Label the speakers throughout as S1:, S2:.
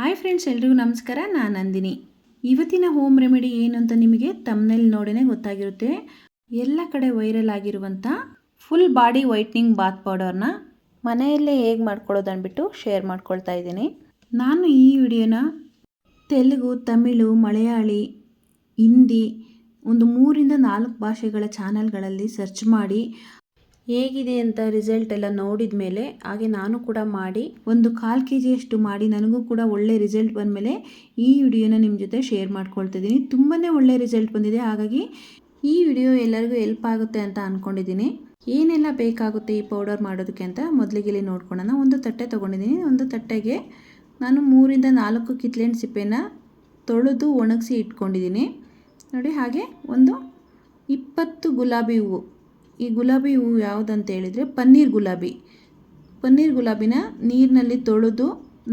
S1: Hi friends ಎಲ್ರಿಗೂ ನಮಸ್ಕಾರ. ನಾನು ನಂದಿನಿ. ಇವತ್ತಿನ ಹೋಮ್ ರೆಮಿಡಿ ಏನು ಅಂತ ನಿಮಗೆ ತಮ್ಮನೇಲಿ ನೋಡೇ ಗೊತ್ತಾಗಿರುತ್ತೆ. ಎಲ್ಲ ಕಡೆ ವೈರಲ್ ಆಗಿರುವಂಥ ಫುಲ್ ಬಾಡಿ ವೈಟ್ನಿಂಗ್ ಬಾತ್ ಪೌಡರ್ನ ಮನೆಯಲ್ಲೇ ಹೇಗೆ ಮಾಡ್ಕೊಳ್ಳೋದು ಅಂದ್ಬಿಟ್ಟು ಶೇರ್ ಮಾಡ್ಕೊಳ್ತಾ ಇದ್ದೀನಿ. ನಾನು ಈ ವಿಡಿಯೋನ ತೆಲುಗು, ತಮಿಳು, ಮಲಯಾಳಿ, ಹಿಂದಿ ಒಂದು ಮೂರಿಂದ ನಾಲ್ಕು ಭಾಷೆಗಳ ಚಾನಲ್ಗಳಲ್ಲಿ ಸರ್ಚ್ ಮಾಡಿ ಹೇಗಿದೆ ಅಂತ ರಿಸಲ್ಟ್ ಎಲ್ಲ ನೋಡಿದ ಮೇಲೆ, ಹಾಗೆ ನಾನು ಕೂಡ ಮಾಡಿ, ಒಂದು ಕಾಲು ಕೆ ಜಿಯಷ್ಟು ಮಾಡಿ, ನನಗೂ ಕೂಡ ಒಳ್ಳೆ ರಿಸಲ್ಟ್ ಬಂದಮೇಲೆ ಈ ವಿಡಿಯೋನ ನಿಮ್ಮ ಜೊತೆ ಶೇರ್ ಮಾಡ್ಕೊಳ್ತಿದ್ದೀನಿ. ತುಂಬಾ ಒಳ್ಳೆ ರಿಸಲ್ಟ್ ಬಂದಿದೆ. ಹಾಗಾಗಿ ಈ ವಿಡಿಯೋ ಎಲ್ಲರಿಗೂ ಹೆಲ್ಪ್ ಆಗುತ್ತೆ ಅಂತ ಅಂದ್ಕೊಂಡಿದ್ದೀನಿ ಏನೆಲ್ಲ ಬೇಕಾಗುತ್ತೆ ಈ ಪೌಡರ್ ಮಾಡೋದಕ್ಕೆ ಅಂತ ಮೊದಲಿಗೆ ಇಲ್ಲಿ ನೋಡ್ಕೊಳ್ಳೋಣ. ಒಂದು ತಟ್ಟೆ ತೊಗೊಂಡಿದ್ದೀನಿ. ಒಂದು ತಟ್ಟೆಗೆ ನಾನು ಮೂರಿಂದ ನಾಲ್ಕು ಕಿತ್ಲೆಣ್ಣ ಸಿಪ್ಪೆನ ತೊಳೆದು ಒಣಗಿಸಿ ಇಟ್ಕೊಂಡಿದ್ದೀನಿ. ನೋಡಿ, ಹಾಗೆ ಒಂದು ಇಪ್ಪತ್ತು ಗುಲಾಬಿ ಹೂವು. ಈ ಗುಲಾಬಿ ಹೂವು ಯಾವುದಂತ ಹೇಳಿದರೆ ಪನ್ನೀರ್ ಗುಲಾಬಿ. ಪನ್ನೀರ್ ಗುಲಾಬಿನ ನೀರಿನಲ್ಲಿ ತೊಳೆದು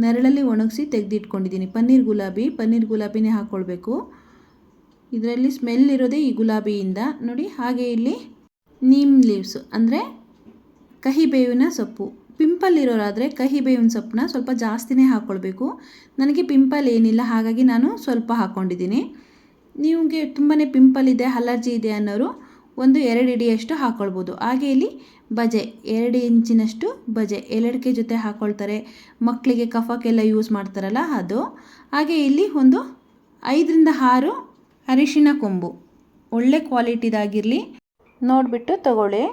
S1: ನೆರಳಲ್ಲಿ ಒಣಗಿಸಿ ತೆಗೆದಿಟ್ಕೊಂಡಿದ್ದೀನಿ. ಪನ್ನೀರ್ ಗುಲಾಬಿ, ಪನ್ನೀರ್ ಗುಲಾಬಿನೇ ಹಾಕ್ಕೊಳ್ಬೇಕು ಇದರಲ್ಲಿ ಸ್ಮೆಲ್ ಇರೋದೇ ಈ ಗುಲಾಬಿಯಿಂದ. ನೋಡಿ, ಹಾಗೆ ಇಲ್ಲಿ ನೀಮ್ ಲೀವ್ಸ್ ಅಂದರೆ ಕಹಿ ಬೇವಿನ ಸೊಪ್ಪು. ಪಿಂಪಲ್ ಇರೋರಾದರೆ ಕಹಿ ಬೇವಿನ ಸೊಪ್ಪನ್ನ ಸ್ವಲ್ಪ ಜಾಸ್ತಿನೇ ಹಾಕ್ಕೊಳ್ಬೇಕು ನನಗೆ ಪಿಂಪಲ್ ಏನಿಲ್ಲ, ಹಾಗಾಗಿ ನಾನು ಸ್ವಲ್ಪ ಹಾಕ್ಕೊಂಡಿದ್ದೀನಿ ನಿಮಗೆ ತುಂಬಾ ಪಿಂಪಲ್ ಇದೆ, ಅಲರ್ಜಿ ಇದೆ ಅನ್ನೋರು ಒಂದು ಎರಡು ಇಡಿಯಷ್ಟು ಹಾಕ್ಕೊಳ್ಬೋದು ಹಾಗೆ ಇಲ್ಲಿ ಬಜೆ, ಎರಡು ಇಂಚಿನಷ್ಟು ಬಜೆ ಎಲೆಡಿಕೆ ಜೊತೆ ಹಾಕ್ಕೊಳ್ತಾರೆ ಮಕ್ಕಳಿಗೆ ಕಫಕ್ಕೆಲ್ಲ ಯೂಸ್ ಮಾಡ್ತಾರಲ್ಲ ಅದು. ಹಾಗೆ ಇಲ್ಲಿ ಒಂದು ಐದರಿಂದ ಆರು ಅರಿಶಿನ ಕೊಂಬು. ಒಳ್ಳೆ ಕ್ವಾಲಿಟಿದಾಗಿರಲಿ. ನೋಡಿಬಿಟ್ಟು ತಗೊಳ್ಳಿ.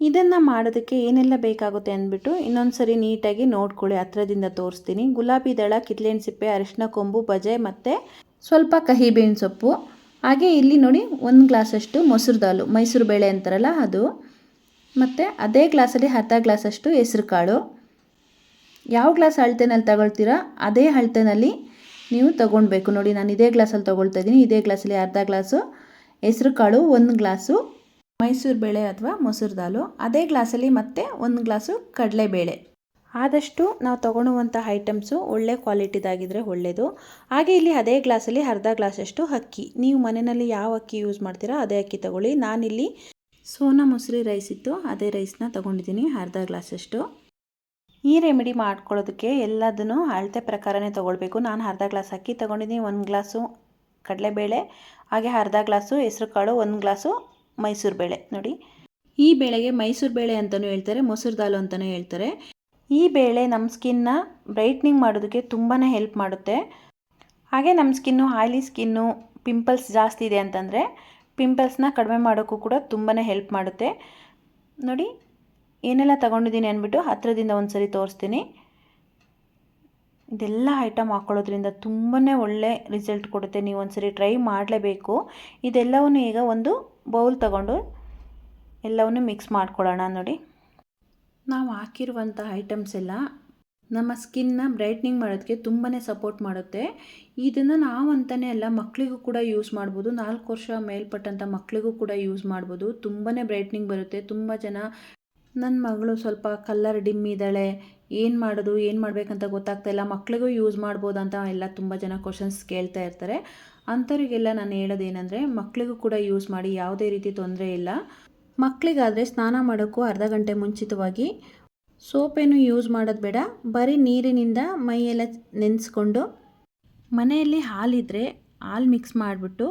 S1: ಇದನ್ನು ಮಾಡೋದಕ್ಕೆ ಏನೆಲ್ಲ ಬೇಕಾಗುತ್ತೆ ಅಂದ್ಬಿಟ್ಟು ಇನ್ನೊಂದು ಸರಿ ನೀಟಾಗಿ ನೋಡ್ಕೊಳ್ಳಿ. ಹತ್ರದಿಂದ ತೋರಿಸ್ತೀನಿ. ಗುಲಾಬಿ ದಳ ಕಿತ್ಲೆಹಣ್ಣು ಸಿಪ್ಪೆ ಅರಿಶಿನ ಕೊಂಬು, ಬಜೆ ಮತ್ತು ಸ್ವಲ್ಪ ಕಹಿ ಬೇವಿನ ಸೊಪ್ಪು. ಹಾಗೆ ಇಲ್ಲಿ ನೋಡಿ ಒಂದು ಗ್ಲಾಸಷ್ಟು ಮೊಸರು ದಾಲು, ಮೈಸೂರು ಬೇಳೆ ಅಂತಾರಲ್ಲ ಅದು. ಮತ್ತು ಅದೇ ಗ್ಲಾಸಲ್ಲಿ ಅರ್ಧ ಗ್ಲಾಸಷ್ಟು ಹೆಸ್ರು ಕಾಳು ಯಾವ ಗ್ಲಾಸ್ ಅಳತೆನಲ್ಲಿ ತಗೊಳ್ತೀರಾ ಅದೇ ಅಳತೆನಲ್ಲಿ ನೀವು ತೊಗೊಳ್ಬೇಕು ನೋಡಿ ನಾನು ಇದೇ ಗ್ಲಾಸಲ್ಲಿ ತೊಗೊಳ್ತಾ ಇದ್ದೀನಿ. ಇದೇ ಗ್ಲಾಸಲ್ಲಿ ಅರ್ಧ ಗ್ಲಾಸು ಹೆಸ್ರು ಕಾಳು ಒಂದು ಗ್ಲಾಸು ಮೈಸೂರು ಬೇಳೆ ಅಥವಾ ಮೊಸರು ದಾಲು. ಅದೇ ಗ್ಲಾಸಲ್ಲಿ ಮತ್ತೆ ಒಂದು ಗ್ಲಾಸು ಕಡಲೆಬೇಳೆ. ಆದಷ್ಟು ನಾವು ತೊಗೊಳುವಂಥ ಐಟಮ್ಸು ಒಳ್ಳೆ ಕ್ವಾಲಿಟಿದಾಗಿದ್ದರೆ ಒಳ್ಳೆಯದು ಹಾಗೆ ಇಲ್ಲಿ ಅದೇ ಗ್ಲಾಸಲ್ಲಿ ಅರ್ಧ ಗ್ಲಾಸಷ್ಟು ಅಕ್ಕಿ. ನೀವು ಮನೆಯಲ್ಲಿ ಯಾವ ಅಕ್ಕಿ ಯೂಸ್ ಮಾಡ್ತೀರಾ ಅದೇ ಅಕ್ಕಿ ತಗೊಳ್ಳಿ. ನಾನಿಲ್ಲಿ ಸೋನಾ ಮೊಸರಿ ರೈಸ್ ಇತ್ತು, ಅದೇ ರೈಸ್ನ ತೊಗೊಂಡಿದ್ದೀನಿ, ಅರ್ಧ ಗ್ಲಾಸಷ್ಟು. ಈ ರೆಮಿಡಿ ಮಾಡ್ಕೊಳ್ಳೋದಕ್ಕೆ ಎಲ್ಲದನ್ನು ಅಳತೆ ಪ್ರಕಾರನೇ ತೊಗೊಳ್ಬೇಕು. ನಾನು ಅರ್ಧ ಗ್ಲಾಸ್ ಅಕ್ಕಿ ತೊಗೊಂಡಿದ್ದೀನಿ, ಒಂದು ಗ್ಲಾಸು ಕಡಲೆಬೇಳೆ, ಹಾಗೆ ಅರ್ಧ ಗ್ಲಾಸು ಹೆಸ್ರು ಕಾಳು ಒಂದು ಗ್ಲಾಸು ಮೈಸೂರು ಬೇಳೆ ನೋಡಿ. ಈ ಬೇಳೆಗೆ ಮೈಸೂರು ಬೇಳೆ ಅಂತಲೂ ಹೇಳ್ತಾರೆ, ಮೊಸರು ದಾಲು ಅಂತಲೂ ಹೇಳ್ತಾರೆ. ಈ ಬೇಳೆ ನಮ್ಮ ಸ್ಕಿನ್ನ ಬ್ರೈಟ್ನಿಂಗ್ ಮಾಡೋದಕ್ಕೆ ತುಂಬಾ ಹೆಲ್ಪ್ ಮಾಡುತ್ತೆ. ಹಾಗೆ ನಮ್ಮ ಸ್ಕಿನ್ನು ಆಯ್ಲಿ ಸ್ಕಿನ್ನು ಪಿಂಪಲ್ಸ್ ಜಾಸ್ತಿ ಇದೆ ಅಂತಂದರೆ ಪಿಂಪಲ್ಸ್ನ ಕಡಿಮೆ ಮಾಡೋಕ್ಕೂ ಕೂಡ ತುಂಬಾ ಹೆಲ್ಪ್ ಮಾಡುತ್ತೆ. ನೋಡಿ, ಏನೆಲ್ಲ ತಗೊಂಡಿದ್ದೀನಿ ಅಂದ್ಬಿಟ್ಟು ಹತ್ತಿರದಿಂದ ಒಂದು ಸರಿ ತೋರಿಸ್ತೀನಿ. ಇದೆಲ್ಲ ಐಟಮ್ ಹಾಕ್ಕೊಳ್ಳೋದ್ರಿಂದ ತುಂಬಾ ಒಳ್ಳೆ ರಿಸಲ್ಟ್ ಕೊಡುತ್ತೆ. ನೀವು ಒಂದು ಸರಿ ಟ್ರೈ ಮಾಡಲೇಬೇಕು. ಇದೆಲ್ಲವನ್ನು ಈಗ ಒಂದು ಬೌಲ್ ತಗೊಂಡು ಎಲ್ಲವನ್ನು ಮಿಕ್ಸ್ ಮಾಡ್ಕೊಳ್ಳೋಣ ನೋಡಿ. ನಾವು ಹಾಕಿರುವಂಥ ಐಟಮ್ಸ್ ಎಲ್ಲ ನಮ್ಮ ಸ್ಕಿನ್ನ ಬ್ರೈಟ್ನಿಂಗ್ ಮಾಡೋದಕ್ಕೆ ತುಂಬಾ ಸಪೋರ್ಟ್ ಮಾಡುತ್ತೆ. ಇದನ್ನು ನಾವು ಅಂತಲೇ ಅಲ್ಲ ಮಕ್ಕಳಿಗೂ ಕೂಡ ಯೂಸ್ ಮಾಡ್ಬೋದು. ನಾಲ್ಕು ವರ್ಷ ಮೇಲ್ಪಟ್ಟಂಥ ಮಕ್ಕಳಿಗೂ ಕೂಡ ಯೂಸ್ ಮಾಡ್ಬೋದು. ತುಂಬಾ ಬ್ರೈಟ್ನಿಂಗ್ ಬರುತ್ತೆ. ತುಂಬ ಜನ ನನ್ನ ಮಗಳು ಸ್ವಲ್ಪ ಕಲ್ಲರ್ ಡಿಮ್ ಇದ್ದಾಳೆ, ಏನು ಮಾಡೋದು, ಏನು ಮಾಡಬೇಕಂತ ಗೊತ್ತಾಗ್ತಾ ಇಲ್ಲ. ಮಕ್ಕಳಿಗೂ ಯೂಸ್ ಮಾಡ್ಬೋದಂತ ಎಲ್ಲ ತುಂಬ ಜನ ಕ್ವಶನ್ಸ್ ಕೇಳ್ತಾ ಇರ್ತಾರೆ. ಅಂಥವರಿಗೆಲ್ಲ ನಾನು ಹೇಳೋದೇನೆಂದರೆ ಮಕ್ಕಳಿಗೂ ಕೂಡ ಯೂಸ್ ಮಾಡಿ, ಯಾವುದೇ ರೀತಿ ತೊಂದರೆ ಇಲ್ಲ. ಮಕ್ಕಳಿಗಾದರೆ ಸ್ನಾನ ಮಾಡೋಕ್ಕೂ ಅರ್ಧ ಗಂಟೆ ಮುಂಚಿತವಾಗಿ ಸೋಪೇನು ಯೂಸ್ ಮಾಡೋದು ಬೇಡ. ಬರೀ ನೀರಿನಿಂದ ಮೈಯೆಲ್ಲ ನೆನೆಸ್ಕೊಂಡು ಮನೆಯಲ್ಲಿ ಹಾಲಿದ್ರೆ ಹಾಲು ಮಿಕ್ಸ್ ಮಾಡಿಬಿಟ್ಟು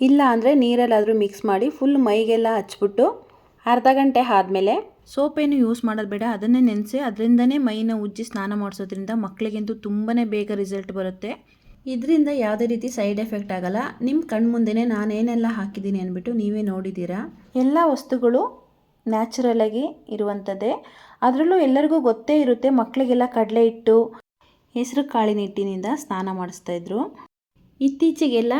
S1: ಇಲ್ಲ ಅಂದರೆ ನೀರಲ್ಲಾದರೂ ಮಿಕ್ಸ್ ಮಾಡಿ ಫುಲ್ ಮೈಗೆಲ್ಲ ಹಚ್ಬಿಟ್ಟು ಅರ್ಧ ಗಂಟೆ ಆದಮೇಲೆ ಸೋಪೇನು ಯೂಸ್ ಮಾಡೋದು ಬೇಡ. ಅದನ್ನೇ ನೆನೆಸಿ ಅದರಿಂದನೇ ಮೈನ ಉಜ್ಜಿ ಸ್ನಾನ ಮಾಡಿಸೋದ್ರಿಂದ ಮಕ್ಕಳಿಗಂತೂ ತುಂಬಾ ಬೇಗ ರಿಸಲ್ಟ್ ಬರುತ್ತೆ. ಇದರಿಂದ ಯಾವುದೇ ರೀತಿ ಸೈಡ್ ಎಫೆಕ್ಟ್ ಆಗಲ್ಲ. ನಿಮ್ಮ ಕಣ್ಮುಂದೆನೇ ನಾನೇನೆಲ್ಲ ಹಾಕಿದ್ದೀನಿ ಅಂದ್ಬಿಟ್ಟು ನೀವೇ ನೋಡಿದ್ದೀರಾ? ಎಲ್ಲ ವಸ್ತುಗಳು ನ್ಯಾಚುರಲಾಗಿ ಇರುವಂಥದ್ದೇ ಅದರಲ್ಲೂ ಎಲ್ಲರಿಗೂ ಗೊತ್ತೇ ಇರುತ್ತೆ ಮಕ್ಕಳಿಗೆಲ್ಲ ಕಡಲೆ ಹಿಟ್ಟು, ಹೆಸರು ಕಾಳಿನ ಹಿಟ್ಟಿನಿಂದ ಸ್ನಾನ ಮಾಡಿಸ್ತಾಯಿದ್ರು ಇತ್ತೀಚೆಗೆಲ್ಲ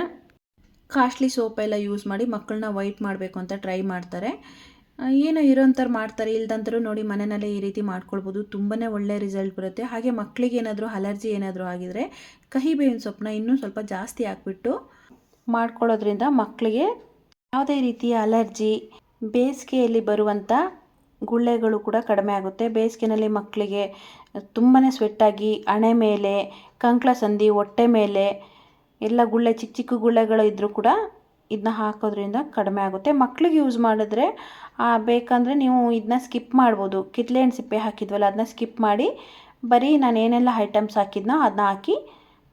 S1: ಕಾಸ್ಟ್ಲಿ ಸೋಪೆಲ್ಲ ಯೂಸ್ ಮಾಡಿ ಮಕ್ಕಳನ್ನ ವೈಟ್ ಮಾಡಬೇಕು ಅಂತ ಟ್ರೈ ಮಾಡ್ತಾರೆ. ಏನೋ ಇರೋಂಥವ್ರು ಮಾಡ್ತಾರೆ. ಇಲ್ದಂತರೂ ನೋಡಿ ಮನೆಯಲ್ಲೇ ಈ ರೀತಿ ಮಾಡ್ಕೊಳ್ಬೋದು. ತುಂಬಾ ಒಳ್ಳೆ ರಿಸಲ್ಟ್ ಬರುತ್ತೆ. ಹಾಗೆ ಮಕ್ಕಳಿಗೆ ಏನಾದರೂ ಅಲರ್ಜಿ ಏನಾದರೂ ಆಗಿದರೆ ಕಹಿ ಬೇವಿನ ಸೊಪ್ಪನ್ನ ಇನ್ನೂ ಸ್ವಲ್ಪ ಜಾಸ್ತಿ ಹಾಕ್ಬಿಟ್ಟು ಮಾಡ್ಕೊಳ್ಳೋದ್ರಿಂದ ಮಕ್ಕಳಿಗೆ ಯಾವುದೇ ರೀತಿಯ ಅಲರ್ಜಿ, ಬೇಸಿಗೆಯಲ್ಲಿ ಬರುವಂಥ ಗುಳ್ಳೆಗಳು ಕೂಡ ಕಡಿಮೆ ಆಗುತ್ತೆ. ಬೇಸಿಗೆನಲ್ಲಿ ಮಕ್ಕಳಿಗೆ ತುಂಬಾ ಸ್ವೆಟ್ಟಾಗಿ ಹಣೆ ಮೇಲೆ ಕಂಕ್ಳ ಸಂಧಿ ಹೊಟ್ಟೆ ಮೇಲೆ ಎಲ್ಲ ಗುಳ್ಳೆ ಚಿಕ್ಕ ಚಿಕ್ಕ ಗುಳ್ಳೆಗಳು ಇದ್ದರೂ ಕೂಡ ಇದನ್ನ ಹಾಕೋದ್ರಿಂದ ಕಡಿಮೆ ಆಗುತ್ತೆ. ಮಕ್ಳಿಗೆ ಯೂಸ್ ಮಾಡಿದ್ರೆ ಬೇಕಂದರೆ ನೀವು ಇದನ್ನ ಸ್ಕಿಪ್ ಮಾಡ್ಬೋದು. ಕಿತ್ಲೆ ಹಣ್ಣು ಸಿಪ್ಪೆ ಹಾಕಿದ್ವಲ್ಲ, ಅದನ್ನ ಸ್ಕಿಪ್ ಮಾಡಿ ಬರೀ ನಾನು ಏನೆಲ್ಲ ಐಟಮ್ಸ್ ಹಾಕಿದ್ನೋ ಅದನ್ನ ಹಾಕಿ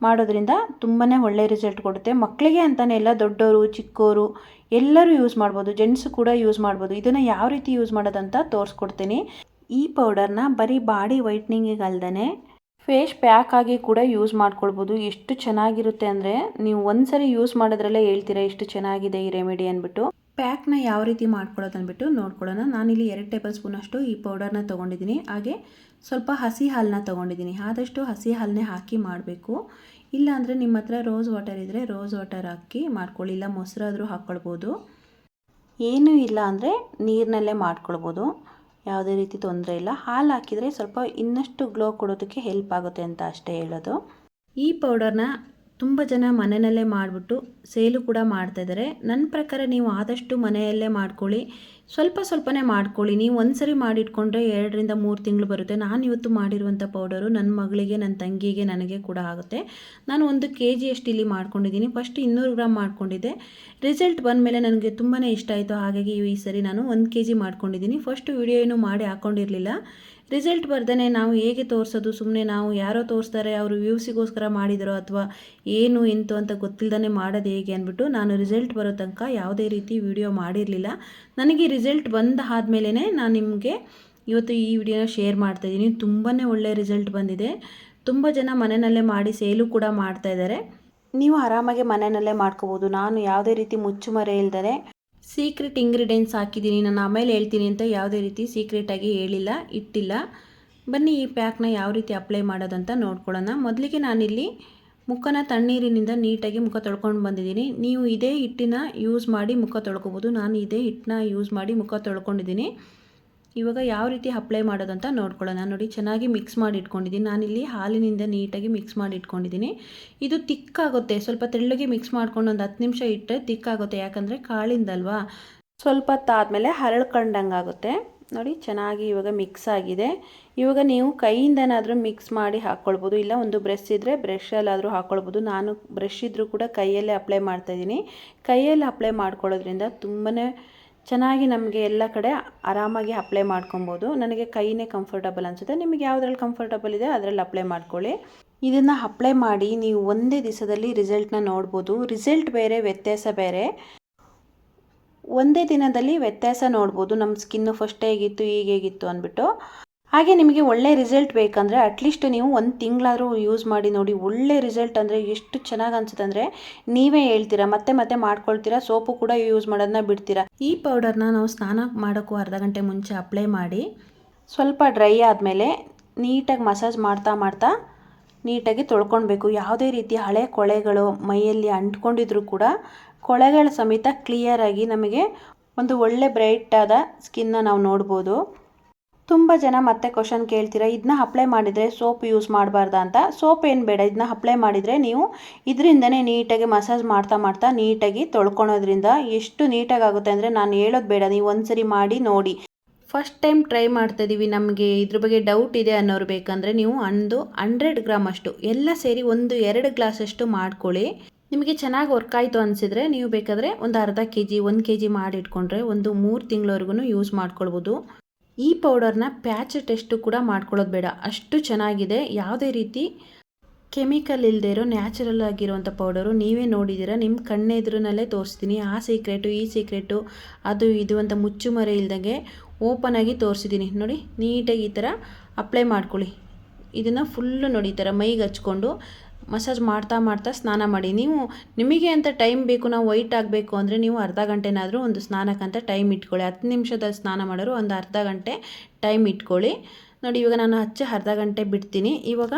S1: ಮಾಡೋದ್ರಿಂದ ತುಂಬಾ ಒಳ್ಳೆ ರಿಸಲ್ಟ್ ಕೊಡುತ್ತೆ. ಮಕ್ಕಳಿಗೆ ಅಂತಲೇ ಎಲ್ಲ ದೊಡ್ಡವರು ಚಿಕ್ಕವರು ಎಲ್ಲರೂ ಯೂಸ್ ಮಾಡ್ಬೋದು. ಜೆಂಟ್ಸ್ ಕೂಡ ಯೂಸ್ ಮಾಡ್ಬೋದು. ಇದನ್ನು ಯಾವ ರೀತಿ ಯೂಸ್ ಮಾಡೋದಂತ ತೋರಿಸ್ಕೊಡ್ತೀನಿ. ಈ ಪೌಡರ್ನ ಬರೀ ಬಾಡಿ ವೈಟ್ನಿಂಗಿಗೆ ಅಲ್ದೇ ಫೇಸ್ ಪ್ಯಾಕ್ ಆಗಿ ಕೂಡ ಯೂಸ್ ಮಾಡ್ಕೊಳ್ಬೋದು. ಎಷ್ಟು ಚೆನ್ನಾಗಿರುತ್ತೆ ಅಂದರೆ ನೀವು ಒಂದ್ಸರಿ ಯೂಸ್ ಮಾಡೋದ್ರಲ್ಲೇ ಹೇಳ್ತೀರಾ ಎಷ್ಟು ಚೆನ್ನಾಗಿದೆ ಈ ರೆಮಿಡಿ ಅಂದ್ಬಿಟ್ಟು? ಪ್ಯಾಕ್ನ ಯಾವ ರೀತಿ ಮಾಡ್ಕೊಳ್ಳೋದು ಅಂದ್ಬಿಟ್ಟು ನೋಡ್ಕೊಳ್ಳೋಣ. ನಾನಿಲ್ಲಿ ಎರಡು ಟೇಬಲ್ ಸ್ಪೂನಷ್ಟು ಈ ಪೌಡರ್ನ ತೊಗೊಂಡಿದ್ದೀನಿ. ಹಾಗೆ ಸ್ವಲ್ಪ ಹಸಿ ಹಾಲನ್ನ ತೊಗೊಂಡಿದ್ದೀನಿ. ಆದಷ್ಟು ಹಸಿ ಹಾಲನ್ನೇ ಹಾಕಿ ಮಾಡಬೇಕು. ಇಲ್ಲಾಂದರೆ ನಿಮ್ಮ ಹತ್ರ ರೋಸ್ ವಾಟರ್ ಇದ್ದರೆ ರೋಸ್ ವಾಟರ್ ಹಾಕಿ ಮಾಡ್ಕೊಳ್ಳಿ. ಇಲ್ಲ ಮೊಸರಾದರೂ ಹಾಕ್ಕೊಳ್ಬೋದು ಏನೂ ಇಲ್ಲ ಅಂದರೆ ನೀರಿನಲ್ಲೇ ಮಾಡ್ಕೊಳ್ಬೋದು. ಯಾವುದೇ ರೀತಿ ತೊಂದರೆ ಇಲ್ಲ. ಹಾಲು ಹಾಕಿದರೆ ಸ್ವಲ್ಪ ಇನ್ನಷ್ಟು ಗ್ಲೋ ಕೊಡೋದಕ್ಕೆ ಹೆಲ್ಪ್ ಆಗುತ್ತೆ ಅಂತ ಅಷ್ಟೇ ಹೇಳೋದು. ಈ ಪೌಡರ್ನ ತುಂಬ ಜನ ಮನೆಯಲ್ಲೇ ಮಾಡಿಬಿಟ್ಟು ಸೇಲು ಕೂಡ ಮಾಡ್ತಾಯಿದ್ದಾರೆ ನನ್ನ ಪ್ರಕಾರ ನೀವು ಆದಷ್ಟು ಮನೆಯಲ್ಲೇ ಮಾಡ್ಕೊಳ್ಳಿ. ಸ್ವಲ್ಪ ಸ್ವಲ್ಪನೇ ಮಾಡ್ಕೊಳ್ಳಿ. ನೀವು ಒಂದು ಸರಿ ಮಾಡಿಟ್ಕೊಂಡ್ರೆ ಎರಡರಿಂದ ಮೂರು ತಿಂಗಳು ಬರುತ್ತೆ. ನಾನು ಇವತ್ತು ಮಾಡಿರುವಂಥ ಪೌಡರು ನನ್ನ ಮಗಳಿಗೆ ನನ್ನ ತಂಗಿಗೆ ನನಗೆ ಕೂಡ ಆಗುತ್ತೆ. ನಾನು ಒಂದು ಕೆ ಜಿಯಷ್ಟು ಇಲ್ಲಿ ಮಾಡ್ಕೊಂಡಿದ್ದೀನಿ. ಫಸ್ಟ್ ಇನ್ನೂರು ಗ್ರಾಮ್ ಮಾಡ್ಕೊಂಡಿದ್ದೆ. ರಿಸಲ್ಟ್ ಬಂದಮೇಲೆ ನನಗೆ ತುಂಬಾ ಇಷ್ಟ ಆಯಿತು. ಹಾಗಾಗಿ ಈ ಸರಿ ನಾನು ಒಂದು ಕೆ ಜಿ ಮಾಡ್ಕೊಂಡಿದ್ದೀನಿ. ಫಸ್ಟ್ ವಿಡಿಯೋ ಏನು ಮಾಡಿ ಹಾಕ್ಕೊಂಡಿರಲಿಲ್ಲ ರಿಸಲ್ಟ್ ಬರ್ದೇ ನಾವು ಹೇಗೆ ತೋರಿಸೋದು? ಸುಮ್ಮನೆ ನಾವು ಯಾರೋ ತೋರಿಸ್ತಾರೆ, ಅವರು ವ್ಯೂಸಿಗೋಸ್ಕರ ಮಾಡಿದರೋ ಅಥವಾ ಏನು ಎಂತು ಅಂತ ಗೊತ್ತಿಲ್ಲದೇ ಮಾಡೋದು ಹೇಗೆ ಅಂದ್ಬಿಟ್ಟು ನಾನು ರಿಸಲ್ಟ್ ಬರೋ ತನಕ ಯಾವುದೇ ರೀತಿ ವಿಡಿಯೋ ಮಾಡಿರಲಿಲ್ಲ. ನನಗೆ ರಿಸಲ್ಟ್ ಬಂದ ನಾನು ನಿಮಗೆ ಇವತ್ತು ಈ ವಿಡಿಯೋನ ಶೇರ್ ಮಾಡ್ತಾಯಿದ್ದೀನಿ ತುಂಬಾ ಒಳ್ಳೆ ರಿಸಲ್ಟ್ ಬಂದಿದೆ. ತುಂಬ ಜನ ಮನೆಯಲ್ಲೇ ಮಾಡಿ ಸೇಲು ಕೂಡ ಮಾಡ್ತಾಯಿದ್ದಾರೆ ನೀವು ಆರಾಮಾಗಿ ಮನೆಯಲ್ಲೇ ಮಾಡ್ಕೋಬೋದು. ನಾನು ಯಾವುದೇ ರೀತಿ ಮುಚ್ಚುಮರೆ ಇಲ್ದರೆ ಸೀಕ್ರೆಟ್ ಇಂಗ್ರೀಡಿಯೆಂಟ್ಸ್ ಹಾಕಿದ್ದೀನಿ ನಾನು ಆಮೇಲೆ ಹೇಳ್ತೀನಿ ಅಂತ ಯಾವುದೇ ರೀತಿ ಸೀಕ್ರೆಟಾಗಿ ಹೇಳಿಲ್ಲ, ಇಟ್ಟಿಲ್ಲ. ಬನ್ನಿ ಈ ಪ್ಯಾಕ್ನ ಯಾವ ರೀತಿ ಅಪ್ಲೈ ಮಾಡೋದಂತ ನೋಡ್ಕೊಳ್ಳೋಣ. ಮೊದಲಿಗೆ ನಾನಿಲ್ಲಿ ಮುಖನ ತಣ್ಣೀರಿನಿಂದ ನೀಟಾಗಿ ಮುಖ ತೊಳ್ಕೊಂಡು ಬಂದಿದ್ದೀನಿ. ನೀವು ಇದೇ ಹಿಟ್ಟಿನ ಯೂಸ್ ಮಾಡಿ ಮುಖ ತೊಳ್ಕೊಬೋದು. ನಾನು ಇದೇ ಹಿಟ್ಟನ್ನ ಯೂಸ್ ಮಾಡಿ ಮುಖ ತೊಳ್ಕೊಂಡಿದ್ದೀನಿ. ಇವಾಗ ಯಾವ ರೀತಿ ಅಪ್ಲೈ ಮಾಡೋದಂತ ನೋಡ್ಕೊಳ್ಳೋಣ. ನೋಡಿ, ಚೆನ್ನಾಗಿ ಮಿಕ್ಸ್ ಮಾಡಿ ಇಟ್ಕೊಂಡಿದ್ದೀನಿ. ನಾನಿಲ್ಲಿ ಹಾಲಿನಿಂದ ನೀಟಾಗಿ ಮಿಕ್ಸ್ ಮಾಡಿ ಇಟ್ಕೊಂಡಿದ್ದೀನಿ. ಇದು ತಿಕ್ಕಾಗುತ್ತೆ. ಸ್ವಲ್ಪ ತೆಳ್ಳಗೆ ಮಿಕ್ಸ್ ಮಾಡ್ಕೊಂಡು ಒಂದು ಹತ್ತು ನಿಮಿಷ ಇಟ್ಟರೆ ತಿಕ್ಕಾಗುತ್ತೆ. ಯಾಕಂದರೆ ಕಾಳಿಂದಲ್ವಾ? ಸ್ವಲ್ಪ ಹೊತ್ತಾದಮೇಲೆ ಹರಳ್ಕೊಂಡಂಗೆ ಆಗುತ್ತೆ ನೋಡಿ, ಚೆನ್ನಾಗಿ ಇವಾಗ ಮಿಕ್ಸ್ ಆಗಿದೆ. ಇವಾಗ ನೀವು ಕೈಯಿಂದನಾದರೂ ಮಿಕ್ಸ್ ಮಾಡಿ ಹಾಕ್ಕೊಳ್ಬೋದು ಇಲ್ಲ, ಒಂದು ಬ್ರಷ್ ಇದ್ದರೆ ಬ್ರಷಲ್ಲಾದರೂ ಹಾಕ್ಕೊಳ್ಬೋದು ನಾನು ಬ್ರಷ್ ಇದ್ದರೂ ಕೂಡ ಕೈಯಲ್ಲೇ ಅಪ್ಲೈ ಮಾಡ್ತಾಯಿದ್ದೀನಿ ಕೈಯಲ್ಲಿ ಅಪ್ಲೈ ಮಾಡ್ಕೊಳ್ಳೋದ್ರಿಂದ ತುಂಬಾ ಚೆನ್ನಾಗಿ ನಮಗೆ ಎಲ್ಲ ಕಡೆ ಆರಾಮಾಗಿ ಅಪ್ಲೈ ಮಾಡ್ಕೊಬೋದು ನನಗೆ ಕೈಯೇ ಕಂಫರ್ಟಬಲ್ ಅನಿಸುತ್ತೆ. ನಿಮಗೆ ಯಾವುದ್ರಲ್ಲಿ ಕಂಫರ್ಟಬಲ್ ಇದೆ, ಅದರಲ್ಲಿ ಅಪ್ಲೈ ಮಾಡ್ಕೊಳ್ಳಿ. ಇದನ್ನು ಅಪ್ಲೈ ಮಾಡಿ ನೀವು ಒಂದೇ ದಿವಸದಲ್ಲಿ ರಿಸಲ್ಟ್ನ ನೋಡ್ಬೋದು. ರಿಸಲ್ಟ್ ಬೇರೆ, ವ್ಯತ್ಯಾಸ ಬೇರೆ. ಒಂದೇ ದಿನದಲ್ಲಿ ವ್ಯತ್ಯಾಸ ನೋಡ್ಬೋದು. ನಮ್ಮ ಸ್ಕಿನ್ನು ಫಸ್ಟ್ ಹೇಗಿತ್ತು ಈಗ ಹೇಗಿತ್ತು ಅಂದ್ಬಿಟ್ಟು. ಹಾಗೆ ನಿಮಗೆ ಒಳ್ಳೆ ರಿಸಲ್ಟ್ ಬೇಕಂದರೆ ಅಟ್ಲೀಸ್ಟ್ ನೀವು ಒಂದು ತಿಂಗಳಾದರೂ ಯೂಸ್ ಮಾಡಿ ನೋಡಿ. ಒಳ್ಳೆ ರಿಸಲ್ಟ್ ಅಂದರೆ ಎಷ್ಟು ಚೆನ್ನಾಗಿ ಅನ್ಸುತ್ತೆ ಅಂದರೆ ನೀವೇ ಹೇಳ್ತೀರಾ, ಮತ್ತೆ ಮತ್ತೆ ಮಾಡ್ಕೊಳ್ತೀರಾ, ಸೋಪು ಕೂಡ ಯೂಸ್ ಮಾಡೋದನ್ನ ಬಿಡ್ತೀರಾ? ಈ ಪೌಡರ್ನ ನಾವು ಸ್ನಾನ ಮಾಡೋಕ್ಕೂ ಅರ್ಧ ಗಂಟೆ ಮುಂಚೆ ಅಪ್ಲೈ ಮಾಡಿ, ಸ್ವಲ್ಪ ಡ್ರೈ ಆದಮೇಲೆ ನೀಟಾಗಿ ಮಸಾಜ್ ಮಾಡ್ತಾ ಮಾಡ್ತಾ ನೀಟಾಗಿ ತೊಳ್ಕೊಳ್ಬೇಕು. ಯಾವುದೇ ರೀತಿ ಹಳೆ ಕೊಳೆಗಳು ಮೈಯಲ್ಲಿ ಅಂಟ್ಕೊಂಡಿದ್ರು ಕೂಡ ಕೊಳೆಗಳ ಸಮೇತ ಕ್ಲಿಯರಾಗಿ ನಮಗೆ ಒಂದು ಒಳ್ಳೆ ಬ್ರೈಟ್ ಆದ ಸ್ಕಿನ್ನ ನಾವು ನೋಡ್ಬೋದು. ತುಂಬ ಜನ ಮತ್ತೆ ಕ್ವಶನ್ ಕೇಳ್ತೀರಾ ಇದನ್ನ ಅಪ್ಲೈ ಮಾಡಿದರೆ ಸೋಪ್ ಯೂಸ್ ಮಾಡಬಾರ್ದ ಅಂತ? ಸೋಪ್ ಏನು ಬೇಡ ಇದನ್ನ ಅಪ್ಲೈ ಮಾಡಿದರೆ ನೀವು ಇದರಿಂದನೇ ನೀಟಾಗಿ ಮಸಾಜ್ ಮಾಡ್ತಾ ಮಾಡ್ತಾ ನೀಟಾಗಿ ತೊಳ್ಕೊಳೋದ್ರಿಂದ ಎಷ್ಟು ನೀಟಾಗಿ ಆಗುತ್ತೆ ಅಂದರೆ ನಾನು ಹೇಳೋದು ಬೇಡ, ನೀವು ಒಂದ್ಸರಿ ಮಾಡಿ ನೋಡಿ. ಫಸ್ಟ್ ಟೈಮ್ ಟ್ರೈ ಮಾಡ್ತಾ ಇದ್ದೀವಿ ನಮಗೆ ಇದ್ರ ಬಗ್ಗೆ ಡೌಟ್ ಇದೆ ಅನ್ನೋರು ಬೇಕಂದರೆ ನೀವು ಒಂದು ಹಂಡ್ರೆಡ್ ಗ್ರಾಮ್ ಅಷ್ಟು, ಎಲ್ಲ ಸೇರಿ ಒಂದು ಎರಡು ಗ್ಲಾಸಷ್ಟು ಮಾಡ್ಕೊಳ್ಳಿ. ನಿಮಗೆ ಚೆನ್ನಾಗಿ ವರ್ಕ್ ಆಯಿತು ಅನಿಸಿದ್ರೆ ನೀವು ಬೇಕಾದರೆ ಒಂದು ಅರ್ಧ ಕೆ ಜಿ ಒಂದು ಕೆ ಜಿ ಮಾಡಿಟ್ಕೊಂಡ್ರೆ ಒಂದು ಮೂರು ತಿಂಗಳವರೆಗೂ ಯೂಸ್ ಮಾಡ್ಕೊಳ್ಬೋದು. ಈ ಪೌಡರ್ನ ಪ್ಯಾಚ್ ಟೆಸ್ಟು ಕೂಡ ಮಾಡ್ಕೊಳ್ಳೋದು ಬೇಡ. ಅಷ್ಟು ಚೆನ್ನಾಗಿದೆ. ಯಾವುದೇ ರೀತಿ ಕೆಮಿಕಲ್ ಇಲ್ಲದೆ ಇರೋ ನ್ಯಾಚುರಲ್ ಆಗಿರುವಂಥ ಪೌಡರು ನೀವೇ ನೋಡಿದ್ದೀರಾ. ನಿಮ್ಮ ಕಣ್ಣೆದುರಿನಲ್ಲೇ ತೋರಿಸ್ತೀನಿ. ಆ ಸೀಕ್ರೆಟು ಈ ಸೀಕ್ರೆಟು ಅದು ಇದು ಅಂತ ಮುಚ್ಚುಮರೆ ಇಲ್ದಂಗೆ ಓಪನ್ ಆಗಿ ತೋರಿಸಿದ್ದೀನಿ. ನೋಡಿ, ನೀಟಾಗಿ ಈ ಥರ ಅಪ್ಲೈ ಮಾಡ್ಕೊಳ್ಳಿ. ಇದನ್ನು ಫುಲ್ಲು ನೋಡಿ ಈ ಥರ ಮೈಗೆ ಹಚ್ಕೊಂಡು ಮಸಾಜ್ ಮಾಡ್ತಾ ಮಾಡ್ತಾ ಸ್ನಾನ ಮಾಡಿ. ನೀವು ನಿಮಗೆ ಅಂತ ಟೈಮ್ ಬೇಕು, ನಾವು ವೈಟ್ ಆಗಬೇಕು ಅಂದರೆ ನೀವು ಅರ್ಧ ಗಂಟೆನಾದರೂ ಒಂದು ಸ್ನಾನಕ್ಕಂತ ಟೈಮ್ ಇಟ್ಕೊಳ್ಳಿ. ಹತ್ತು ನಿಮಿಷದಲ್ಲಿ ಸ್ನಾನ ಮಾಡೋರು ಒಂದು ಅರ್ಧ ಗಂಟೆ ಟೈಮ್ ಇಟ್ಕೊಳ್ಳಿ. ನೋಡಿ, ಇವಾಗ ನಾನು ಹಚ್ಚಿ ಅರ್ಧ ಗಂಟೆ ಬಿಡ್ತೀನಿ. ಇವಾಗ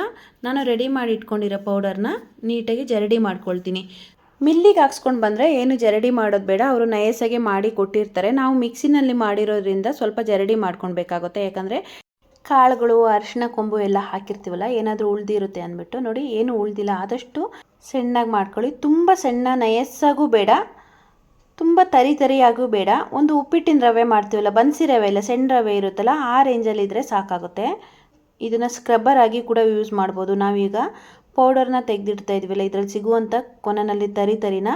S1: ನಾನು ರೆಡಿ ಮಾಡಿ ಇಟ್ಕೊಂಡಿರೋ ಪೌಡರ್ನ ನೀಟಾಗಿ ಜರಡಿ ಮಾಡ್ಕೊಳ್ತೀನಿ. ಮಿಲ್ಲಿಗೆ ಹಾಕ್ಸ್ಕೊಂಡು ಬಂದರೆ ಏನು ಜರಡಿ ಮಾಡೋದು ಬೇಡ. ಅವರು ನಯಸಾಗೆ ಮಾಡಿ ಕೊಟ್ಟಿರ್ತಾರೆ. ನಾವು ಮಿಕ್ಸಿನಲ್ಲಿ ಮಾಡಿರೋದ್ರಿಂದ ಸ್ವಲ್ಪ ಜರಡಿ ಮಾಡ್ಕೊಳ್ಬೇಕಾಗುತ್ತೆ. ಯಾಕಂದರೆ ಕಾಳುಗಳು ಅರಿಶಿನ ಕೊಂಬು ಎಲ್ಲ ಹಾಕಿರ್ತೀವಲ್ಲ, ಏನಾದರೂ ಉಳ್ದಿರುತ್ತೆ ಅಂದ್ಬಿಟ್ಟು ನೋಡಿ, ಏನು ಉಳ್ದಿಲ್ಲ, ಆದಷ್ಟು ಸಣ್ಣಾಗಿ ಮಾಡ್ಕೊಳ್ಳಿ. ತುಂಬ ಸಣ್ಣ ನಯಸ್ಸಾಗೂ ಬೇಡ, ತುಂಬ ತರಿ ತರಿಯಾಗೂ ಬೇಡ. ಒಂದು ಉಪ್ಪಿಟ್ಟಿನ ರವೆ ಮಾಡ್ತೀವಲ್ಲ, ಬನ್ಸಿ ರವೆ ಇಲ್ಲ ಸಣ್ಣ ರವೆ ಇರುತ್ತಲ್ಲ, ಆ ರೇಂಜಲ್ಲಿದ್ದರೆ ಸಾಕಾಗುತ್ತೆ. ಇದನ್ನು ಸ್ಕ್ರಬ್ಬರ್ ಆಗಿ ಕೂಡ ಯೂಸ್ ಮಾಡ್ಬೋದು ನಾವೀಗ. ಪೌಡರ್ನ ತೆಗೆದಿಡ್ತಾ ಇದ್ವಿಲ್ಲ ಇದರಲ್ಲಿ ಸಿಗುವಂಥ ಕೊನೆಯಲ್ಲಿ ತರಿ ತರಿನ.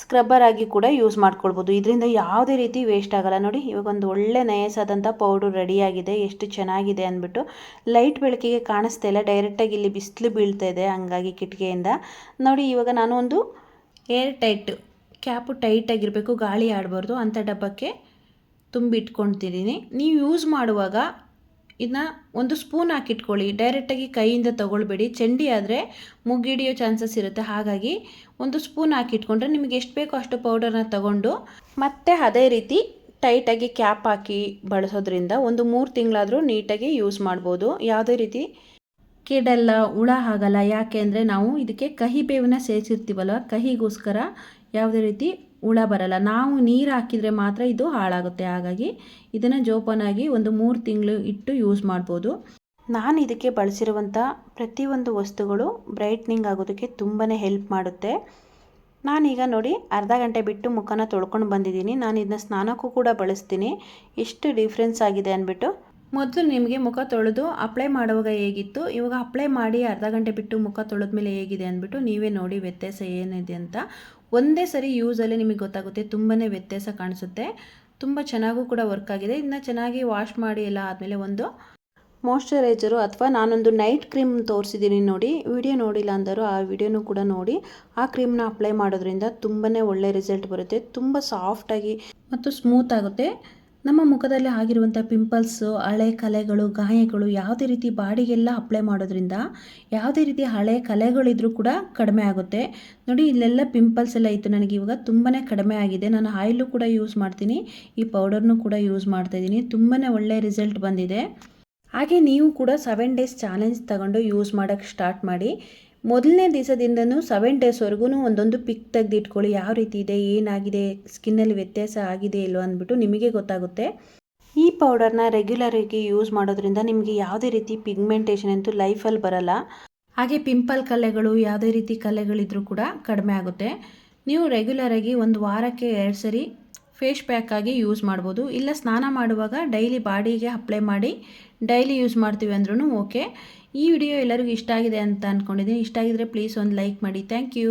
S1: ಸ್ಕ್ರಬ್ಬರ್ ಆಗಿ ಕೂಡ ಯೂಸ್ ಮಾಡ್ಕೊಳ್ಬೋದು. ಇದರಿಂದ ಯಾವುದೇ ರೀತಿ ವೇಸ್ಟ್ ಆಗಲ್ಲ. ನೋಡಿ, ಇವಾಗ ಒಂದು ಒಳ್ಳೆ ನಯಸಾದಂಥ ಪೌಡ್ರ್ ರೆಡಿಯಾಗಿದೆ ಎಷ್ಟು ಚೆನ್ನಾಗಿದೆ ಅಂದ್ಬಿಟ್ಟು ಲೈಟ್ ಬೆಳಕಿಗೆ ಕಾಣಿಸ್ತಾ ಇಲ್ಲ. ಡೈರೆಕ್ಟಾಗಿ ಇಲ್ಲಿ ಬಿಸಿಲು ಬೀಳ್ತಾ ಇದೆ ಹಂಗಾಗಿ ಕಿಟಕಿಯಿಂದ. ನೋಡಿ, ಇವಾಗ ನಾನು ಒಂದು ಏರ್ ಟೈಟ್ ಕ್ಯಾಪು ಟೈಟಾಗಿರಬೇಕು ಗಾಳಿ ಆಡಬಾರ್ದು ಅಂಥ ಡಬ್ಬಕ್ಕೆ ತುಂಬಿಟ್ಕೊಳ್ತಿದ್ದೀನಿ. ನೀವು ಯೂಸ್ ಮಾಡುವಾಗ ಇದನ್ನ ಒಂದು ಸ್ಪೂನ್ ಹಾಕಿಟ್ಕೊಳ್ಳಿ. ಡೈರೆಕ್ಟಾಗಿ ಕೈಯಿಂದ ತೊಗೊಳ್ಬೇಡಿ. ಚಂಡಿ ಆದರೆ ಮುಗ್ಗಿಡಿಯೋ ಚಾನ್ಸಸ್ ಇರುತ್ತೆ. ಹಾಗಾಗಿ ಒಂದು ಸ್ಪೂನ್ ಹಾಕಿಟ್ಕೊಂಡ್ರೆ ನಿಮಗೆ ಎಷ್ಟು ಬೇಕೋ ಅಷ್ಟು ಪೌಡರ್ನ ತಗೊಂಡು ಮತ್ತೆ ಅದೇ ರೀತಿ ಟೈಟಾಗಿ ಕ್ಯಾಪ್ ಹಾಕಿ ಬಳಸೋದ್ರಿಂದ ಒಂದು ಮೂರು ತಿಂಗಳಾದರೂ ನೀಟಾಗಿ ಯೂಸ್ ಮಾಡ್ಬೋದು. ಯಾವುದೇ ರೀತಿ ಕೆಡಲ್ಲ, ಹುಳ ಆಗಲ್ಲ. ಯಾಕೆ ಅಂದರೆ ನಾವು ಇದಕ್ಕೆ ಕಹಿ ಬೇವನ್ನ ಸೇರಿಸಿರ್ತೀವಲ್ವ? ಕಹಿಗೋಸ್ಕರ ಯಾವುದೇ ರೀತಿ ಹುಳ ಬರಲ್ಲ. ನಾವು ನೀರು ಹಾಕಿದರೆ ಮಾತ್ರ ಇದು ಹಾಳಾಗುತ್ತೆ. ಹಾಗಾಗಿ ಇದನ್ನು ಜೋಪಾನಾಗಿ ಒಂದು ಮೂರು ತಿಂಗಳು ಇಟ್ಟು ಯೂಸ್ ಮಾಡ್ಬೋದು. ನಾನು ಇದಕ್ಕೆ ಬಳಸಿರುವಂಥ ಪ್ರತಿಯೊಂದು ವಸ್ತುಗಳು ಬ್ರೈಟ್ನಿಂಗ್ ಆಗೋದಕ್ಕೆ ತುಂಬಾ ಹೆಲ್ಪ್ ಮಾಡುತ್ತೆ. ನಾನೀಗ ನೋಡಿ ಅರ್ಧ ಗಂಟೆ ಬಿಟ್ಟು ಮುಖನ ತೊಳ್ಕೊಂಡು ಬಂದಿದ್ದೀನಿ. ನಾನು ಇದನ್ನ ಸ್ನಾನಕ್ಕೂ ಕೂಡ ಬಳಸ್ತೀನಿ. ಎಷ್ಟು ಡಿಫ್ರೆನ್ಸ್ ಆಗಿದೆ ಅಂದ್ಬಿಟ್ಟು ಮೊದಲು ನಿಮಗೆ ಮುಖ ತೊಳೆದು ಅಪ್ಲೈ ಮಾಡುವಾಗ ಹೇಗಿತ್ತು? ಇವಾಗ ಅಪ್ಲೈ ಮಾಡಿ ಅರ್ಧ ಗಂಟೆ ಬಿಟ್ಟು ಮುಖ ತೊಳೆದ್ಮೇಲೆ ಹೇಗಿದೆ ಅಂದ್ಬಿಟ್ಟು ನೀವೇ ನೋಡಿ ವ್ಯತ್ಯಾಸ ಏನಿದೆ ಅಂತ. ಒಂದೇ ಸರಿ ಯೂಸಲ್ಲಿ ನಿಮಗೆ ಗೊತ್ತಾಗುತ್ತೆ ತುಂಬಾ ವ್ಯತ್ಯಾಸ ಕಾಣಿಸುತ್ತೆ. ತುಂಬ ಚೆನ್ನಾಗೂ ಕೂಡ ವರ್ಕ್ ಆಗಿದೆ. ಇದನ್ನ ಚೆನ್ನಾಗಿ ವಾಶ್ ಮಾಡಿ ಎಲ್ಲ ಆದಮೇಲೆ ಒಂದು ಮಾಯಶ್ಚರೈಸರು ಅಥವಾ ನಾನೊಂದು ನೈಟ್ ಕ್ರೀಮ್ ತೋರಿಸಿದ್ದೀನಿ ನೋಡಿ. ವಿಡಿಯೋ ನೋಡಿಲ್ಲ ಅಂದರೂ ಆ ವಿಡಿಯೋನೂ ಕೂಡ ನೋಡಿ. ಆ ಕ್ರೀಮ್ನ ಅಪ್ಲೈ ಮಾಡೋದ್ರಿಂದ ತುಂಬಾ ಒಳ್ಳೆ ರಿಸಲ್ಟ್ ಬರುತ್ತೆ. ತುಂಬ ಸಾಫ್ಟಾಗಿ ಮತ್ತು ಸ್ಮೂತ್ ಆಗುತ್ತೆ. ನಮ್ಮ ಮುಖದಲ್ಲಿ ಆಗಿರುವಂಥ ಪಿಂಪಲ್ಸು ಹಳೆ ಕಲೆಗಳು, ಗಾಯಗಳು ಯಾವುದೇ ರೀತಿ ಬಾಡಿಗೆಲ್ಲ ಅಪ್ಲೈ ಮಾಡೋದ್ರಿಂದ ಯಾವುದೇ ರೀತಿ ಹಳೆ ಕಲೆಗಳಿದ್ರೂ ಕೂಡ ಕಡಿಮೆ ಆಗುತ್ತೆ. ನೋಡಿ, ಇಲ್ಲೆಲ್ಲ ಪಿಂಪಲ್ಸ್ ಎಲ್ಲ ಇತ್ತು. ನನಗೆ ಇವಾಗ ತುಂಬಾ ಕಡಿಮೆ ಆಗಿದೆ. ನಾನು ಆಯಿಲು ಕೂಡ ಯೂಸ್ ಮಾಡ್ತೀನಿ. ಈ ಪೌಡರ್ನು ಕೂಡ ಯೂಸ್ ಮಾಡ್ತಾಯಿದ್ದೀನಿ ತುಂಬಾ ಒಳ್ಳೆಯ ರಿಸಲ್ಟ್ ಬಂದಿದೆ. ಹಾಗೆ ನೀವು ಕೂಡ ಸೆವೆನ್ ಡೇಸ್ ಚಾಲೆಂಜ್ ತಗೊಂಡು ಯೂಸ್ ಮಾಡೋಕ್ಕೆ ಸ್ಟಾರ್ಟ್ ಮಾಡಿ. ಮೊದಲನೇ ದಿವಸದಿಂದನೂ ಸೆವೆನ್ ಡೇಸ್ವರೆಗೂ ಒಂದೊಂದು ಪಿಕ್ ತೆಗೆದಿಟ್ಕೊಳ್ಳಿ, ಯಾವ ರೀತಿ ಇದೆ, ಏನಾಗಿದೆ ಸ್ಕಿನ್ನಲ್ಲಿ ವ್ಯತ್ಯಾಸ ಆಗಿದೆ ಇಲ್ಲೋ ಅಂದ್ಬಿಟ್ಟು ನಿಮಗೆ ಗೊತ್ತಾಗುತ್ತೆ. ಈ ಪೌಡರ್ನ ರೆಗ್ಯುಲರಾಗಿ ಯೂಸ್ ಮಾಡೋದ್ರಿಂದ ನಿಮಗೆ ಯಾವುದೇ ರೀತಿ ಪಿಗ್ಮೆಂಟೇಷನ್ ಅಂತೂ ಲೈಫಲ್ಲಿ ಬರಲ್ಲ. ಹಾಗೆ ಪಿಂಪಲ್ ಕಲೆಗಳು, ಯಾವುದೇ ರೀತಿ ಕಲೆಗಳಿದ್ರೂ ಕೂಡ ಕಡಿಮೆ ಆಗುತ್ತೆ. ನೀವು ರೆಗ್ಯುಲರಾಗಿ ಒಂದು ವಾರಕ್ಕೆ ಎರಡು ಸರಿ ಫೇಸ್ ಪ್ಯಾಕ್ ಆಗಿ ಯೂಸ್ ಮಾಡ್ಬೋದು. ಇಲ್ಲ ಸ್ನಾನ ಮಾಡುವಾಗ ಡೈಲಿ ಬಾಡಿಗೆ ಅಪ್ಲೈ ಮಾಡಿ ಡೈಲಿ ಯೂಸ್ ಮಾಡ್ತೀವಿ ಅಂದ್ರೂ ಓಕೆ ಈ ವಿಡಿಯೋ ಎಲ್ಲರಿಗೂ ಇಷ್ಟ ಆಗಿದೆ ಅಂತ ಅಂದ್ಕೊಂಡಿದ್ದೀನಿ ಇಷ್ಟ ಆಗಿದ್ರೆ ಪ್ಲೀಸ್ ಒಂದು ಲೈಕ್ ಮಾಡಿ. Thank you